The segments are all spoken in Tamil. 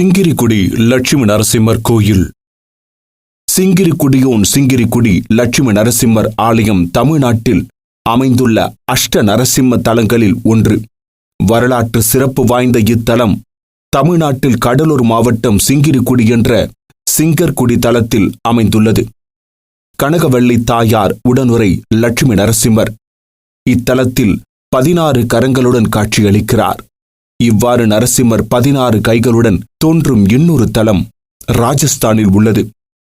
சிங்கிரிக்குடி லட்சுமி நரசிம்மர் கோயில். சிங்கிரிக்குடியோன் சிங்கிரிக்குடி லட்சுமி நரசிம்மர் ஆலயம் தமிழ்நாட்டில் அமைந்துள்ள அஷ்ட நரசிம்ம தலங்களில் ஒன்று. வரலாற்று சிறப்பு வாய்ந்த இத்தலம் தமிழ்நாட்டில் கடலூர் மாவட்டம் சிங்கிரிக்குடி என்ற சிங்கர்குடி தலத்தில் அமைந்துள்ளது. கனகவள்ளி தாயார் உடனுரை லட்சுமி நரசிம்மர் இத்தலத்தில் பதினாறு கரங்களுடன் காட்சியளிக்கிறார். இவ்வாறு நரசிம்மர் பதினாறு கைகளுடன் தோன்றும் இன்னொரு தலம் ராஜஸ்தானில் உள்ளது.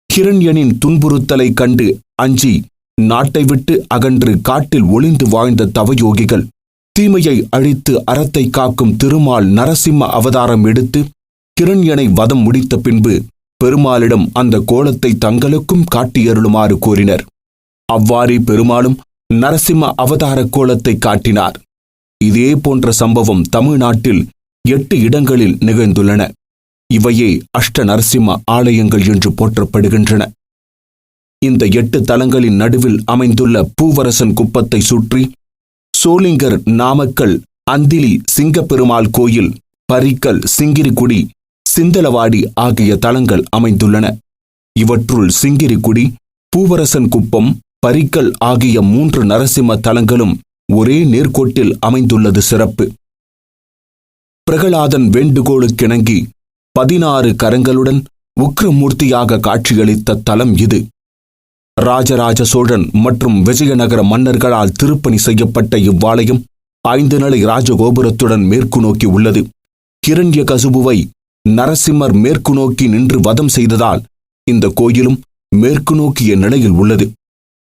கிரண்யனின் துன்புறுத்தலை கண்டு அஞ்சி நாட்டை விட்டு அகன்று காட்டில் ஒளிந்து வாழ்ந்த தவயோகிகள் தீமையை அழித்து அறத்தை காக்கும் திருமால் நரசிம்ம அவதாரம் எடுத்து கிரண்யனை வதம் முடித்த பின்பு பெருமாளிடம் அந்த கோலத்தை தங்களுக்கும் காட்டியருளுமாறு கூறினர். அவ்வாறே பெருமாளும் நரசிம்ம அவதார கோலத்தை காட்டினார். இதே போன்ற சம்பவம் தமிழ்நாட்டில் எட்டு இடங்களில் நிகழ்ந்துள்ளன. இவையே அஷ்ட நரசிம்ம ஆலயங்கள் என்று போற்றப்படுகின்றன. இந்த எட்டு தலங்களின் நடுவில் அமைந்துள்ள பூவரசன் குப்பத்தை சுற்றி சோளிங்கர் நாமக்கல் அந்திலி சிங்கப்பெருமாள் கோயில் பரிக்கல் சிங்கிரிக்குடி சிந்தலவாடி ஆகிய தலங்கள் அமைந்துள்ளன. இவற்றுள் சிங்கிரிக்குடி பூவரசன் குப்பம் பரிக்கல் ஆகிய மூன்று நரசிம்ம தலங்களும் ஒரே நேர்கோட்டில் அமைந்துள்ளது சிறப்பு. பிரகலாதன் வேண்டுகோளுக்கிணங்கி பதினாறு கரங்களுடன் உக்ரமூர்த்தியாக காட்சியளித்த தலம் இது. ராஜராஜ சோழன் மற்றும் விஜயநகர மன்னர்களால் திருப்பணி செய்யப்பட்ட இவ்வாலயம் ஐந்து நிலை ராஜகோபுரத்துடன் மேற்கு நோக்கி உள்ளது. கிரண்ய கசுபுவை நரசிம்மர் மேற்கு நோக்கி நின்று வதம் செய்ததால் இந்த கோயிலும் மேற்கு நோக்கிய நிலையில் உள்ளது.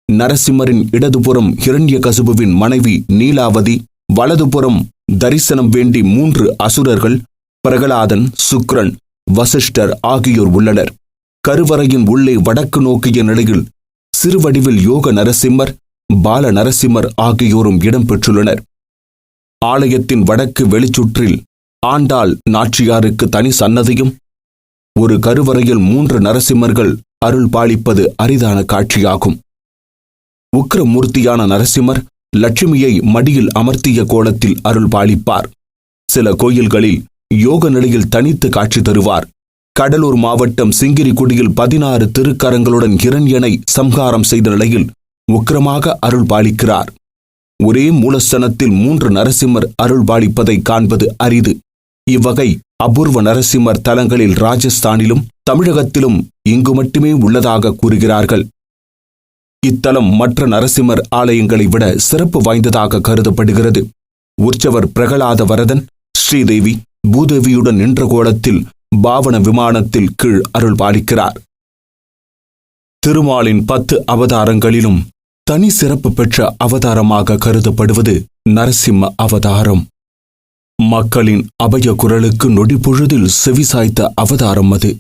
நரசிம்மரின் இடதுபுறம் ஹிரண்ய கசுபுவின் மனைவி நீலாவதி வலதுபுறம் தரிசனம் வேண்டி மூன்று அசுரர்கள் பிரகலாதன் சுக்ரன் வசிஷ்டர் ஆகியோர் உள்ளனர். கருவறையின் உள்ளே வடக்கு நோக்கிய நிலையில் சிறுவடிவில் யோக நரசிம்மர் பால நரசிம்மர் ஆகியோரும் இடம்பெற்றுள்ளனர் ஆலயத்தின் வடக்கு வெளிச்சுற்றில் ஆண்டாள் நாச்சியாருக்கு தனி சன்னதியும் ஒரு கருவறையில் மூன்று நரசிம்மர்கள் அருள் பாலிப்பது அரிதான காட்சியாகும். உக்கிரமூர்த்தியான நரசிம்மர் லட்சுமியை மடியில் அமர்த்திய கோலத்தில் அருள் பாலிப்பார். சில கோயில்களில் யோக நிலையில் தனித்து காட்சி தருவார். கடலூர் மாவட்டம் சிங்கிரிக்குடியில் பதினாறு திருக்கரங்களுடன் இரண்யனை சம்ஹாரம் செய்த நிலையில் உக்கிரமாக அருள் பாலிக்கிறார். ஒரே மூலஸ்தனத்தில் மூன்று நரசிம்மர் அருள் பாலிப்பதை காண்பது அரிது. இவ்வகை அபூர்வ நரசிம்மர் தலங்களில் ராஜஸ்தானிலும் தமிழகத்திலும் இங்கு மட்டுமே உள்ளதாக கூறுகிறார்கள். இத்தலம் மற்ற நரசிம்மர் ஆலயங்களை விட சிறப்பு வாய்ந்ததாக கருதப்படுகிறது. உற்சவர் பிரகலாத வரதன் ஸ்ரீதேவி பூதேவியுடன் நின்ற கோலத்தில் பாவன விமானத்தில் கீழ் அருள் பாலிக்கிறார். திருமாலின் பத்து அவதாரங்களிலும் தனி சிறப்பு பெற்ற அவதாரமாக கருதப்படுவது நரசிம்ம அவதாரம். மக்களின் அபய குரலுக்கு நொடிப்பொழுதில் செவிசாய்த்த அவதாரம் அது.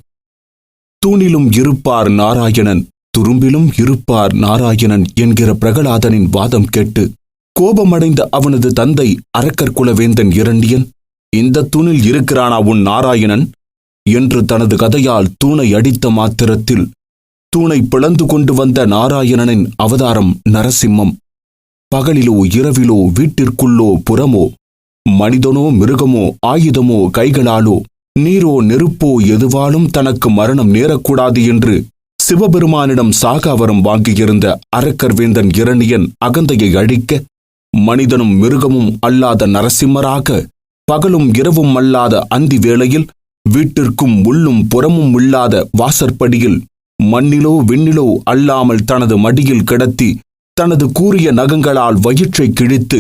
தூணிலும் இருப்பார் நாராயணன் துரும்பிலும் இருப்பார் நாராயணன் என்கிற பிரகலாதனின் வாதம் கேட்டு கோபமடைந்த அவனது தந்தை அரக்கர் குலவேந்தன் இரண்டியன் இந்த தூணில் இருக்கிறானா உன் நாராயணன்? என்று தனது கதையால் தூணை அடித்த மாத்திரத்தில் தூணை பிளந்து கொண்டு வந்த நாராயணனின் அவதாரம் நரசிம்மம். பகலிலோ இரவிலோ வீட்டிற்குள்ளோ புறமோ மனிதனோ மிருகமோ ஆயுதமோ கைகளாலோ நீரோ நெருப்போ எதுவாலும் தனக்கு மரணம் நேரக்கூடாது என்று சிவபெருமானிடம் சாகாவரம் வாங்கியிருந்த அரக்கர்வேந்தன் இரணியன் அகந்தையை அழிக்க மனிதனும் மிருகமும் அல்லாத நரசிம்மராக பகலும் இரவும் அல்லாத அந்தி வேளையில் வீட்டிற்கும் உள்ளும் புறமும் இல்லாத வாசற்படியில் மண்ணிலோ விண்ணிலோ அல்லாமல் தனது மடியில் கிடத்தி தனது கூறிய நகங்களால் வயிற்றை கிழித்து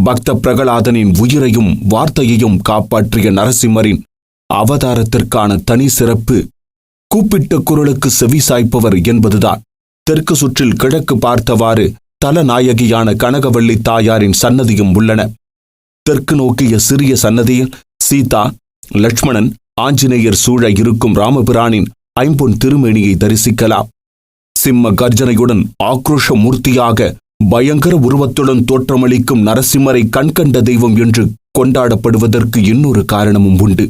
பக்த பிரகலாதனின் உயிரையும் வார்த்தையையும் காப்பாற்றிய நரசிம்மரின் அவதாரத்திற்கான தனி சிறப்பு கூப்பிட்ட குரலுக்கு செவி சாய்ப்பவர் என்பதுதான். தெற்கு சுற்றில் கிழக்கு பார்த்தவாறு தலநாயகியான கனகவள்ளி தாயாரின் சன்னதியும் உள்ளன. தெற்கு நோக்கிய சிறிய சன்னதியில் சீதா லட்சுமணன் ஆஞ்சநேயர் சூழ இருக்கும் ராமபிரானின் ஐம்பொன் திருமேனியை தரிசிக்கலாம். சிம்ம கர்ஜனையுடன் ஆக்ரோஷ மூர்த்தியாக பயங்கர உருவத்துடன் தோற்றமளிக்கும் நரசிம்மரை கண்கண்ட தெய்வம் என்று கொண்டாடப்படுவதற்கு இன்னொரு காரணமும் உண்டு.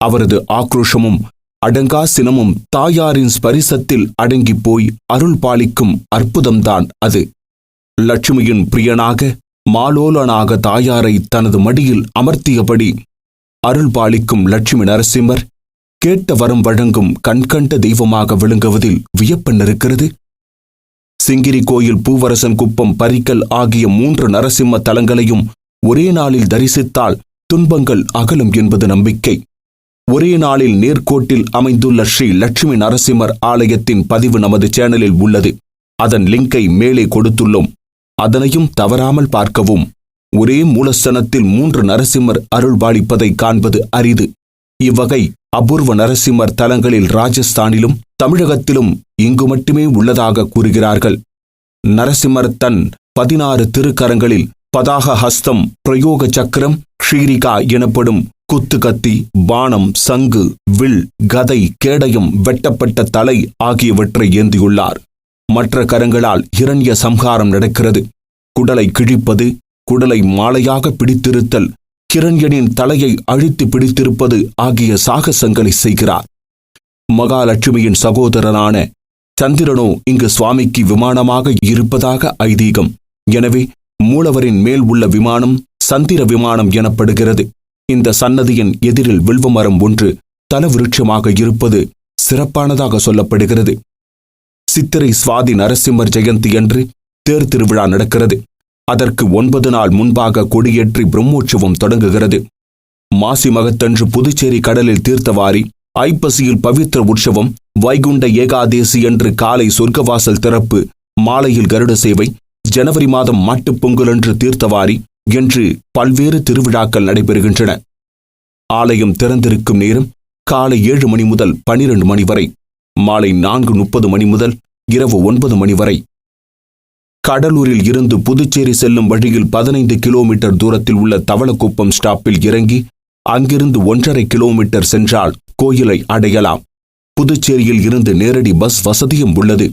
அவரது ஆக்ரோஷமும் அடங்கா சினமும் தாயாரின் ஸ்பரிசத்தில் அடங்கிப் போய் அருள் பாலிக்கும் அற்புதம்தான் அது. லட்சுமியின் பிரியனாக மாலோலனாக தாயாரை தனது மடியில் அமர்த்தியபடி அருள் பாலிக்கும் லட்சுமி நரசிம்மர் கேட்ட வரம் வழங்கும் கண்கண்ட தெய்வமாக விளங்குவதில் வியப்பென்ன இருக்கிறது சிங்கிரி கோயில் பூவரசன் குப்பம் பரிக்கல் ஆகிய மூன்று நரசிம்ம தலங்களையும் ஒரே நாளில் தரிசித்தால் துன்பங்கள் அகலும் என்பது நம்பிக்கை. ஒரே நாளில் நேர்கோட்டில் அமைந்துள்ள ஸ்ரீ லட்சுமி நரசிம்மர் ஆலயத்தின் பதிவு நமது சேனலில் உள்ளது. அதன் லிங்கை மேலே கொடுத்துள்ளோம். அதனையும் தவறாமல் பார்க்கவும். ஒரே மூலஸ்தனத்தில் மூன்று நரசிம்மர் அருள்பாலிப்பதை காண்பது அரிது. இவ்வகை அபூர்வ நரசிம்மர் தலங்களில் ராஜஸ்தானிலும் தமிழகத்திலும் இங்கு மட்டுமே உள்ளதாக கூறுகிறார்கள். நரசிம்மர் தன் பதினாறு திருக்கரங்களில் பதாக ஹஸ்தம் பிரயோக சக்கரம் க்ஷீரிகா எனப்படும் குத்து கத்தி பானம் சங்கு வில் கதை கேடயம் வெட்டப்பட்ட தலை ஆகியவற்றை ஏந்தியுள்ளார். மற்ற கரங்களால் இரண்ய சம்ஹாரம் நடக்கிறது. குடலை கிழிப்பது குடலை மாலையாக பிடித்திருத்தல் கிரண்யனின் தலையை அழித்து பிடித்திருப்பது ஆகிய சாகசங்களை செய்கிறார். மகாலட்சுமியின் சகோதரனான சந்திரனோ இங்கு சுவாமிக்கு விமானமாக இருப்பதாக ஐதீகம். எனவே மூலவரின் மேல் உள்ள விமானம் சந்திர விமானம் எனப்படுகிறது. இந்த சன்னதியின் எதிரில் வில்வமரம் ஒன்று தலவிருட்சமாக இருப்பது சிறப்பானதாக சொல்லப்படுகிறது. சித்திரை சுவாதி நரசிம்மர் ஜெயந்தி என்று தேர் திருவிழா நடக்கிறது. அதற்கு ஒன்பது நாள் முன்பாக கொடியேற்றி பிரம்மோற்சவம் தொடங்குகிறது. மாசி மகத்தன்று புதுச்சேரி கடலில் தீர்த்தவாரி ஐப்பசியில் பவித்திர உற்சவம் வைகுண்ட ஏகாதேசி என்று காலை சொர்க்கவாசல் திறப்பு மாலையில் கருட சேவை ஜனவரி மாதம் மாட்டுப் பொங்கலன்று தீர்த்தவாரி என்று பல்வேறு திருவிழாக்கள் நடைபெறுகின்றன. ஆலயம் திறந்திருக்கும் நேரம் காலை ஏழு மணி முதல் பனிரெண்டு மணி வரை மாலை நான்கு முப்பது மணி முதல் இரவு ஒன்பது மணி வரை. கடலூரில் இருந்து புதுச்சேரி செல்லும் வழியில் பதினைந்து கிலோமீட்டர் தூரத்தில் உள்ள தவளக்குப்பம் ஸ்டாப்பில் இறங்கி அங்கிருந்து ஒன்றரை கிலோமீட்டர் சென்றால் கோயிலை அடையலாம். புதுச்சேரியில் இருந்து நேரடி பஸ் வசதியும் உள்ளது.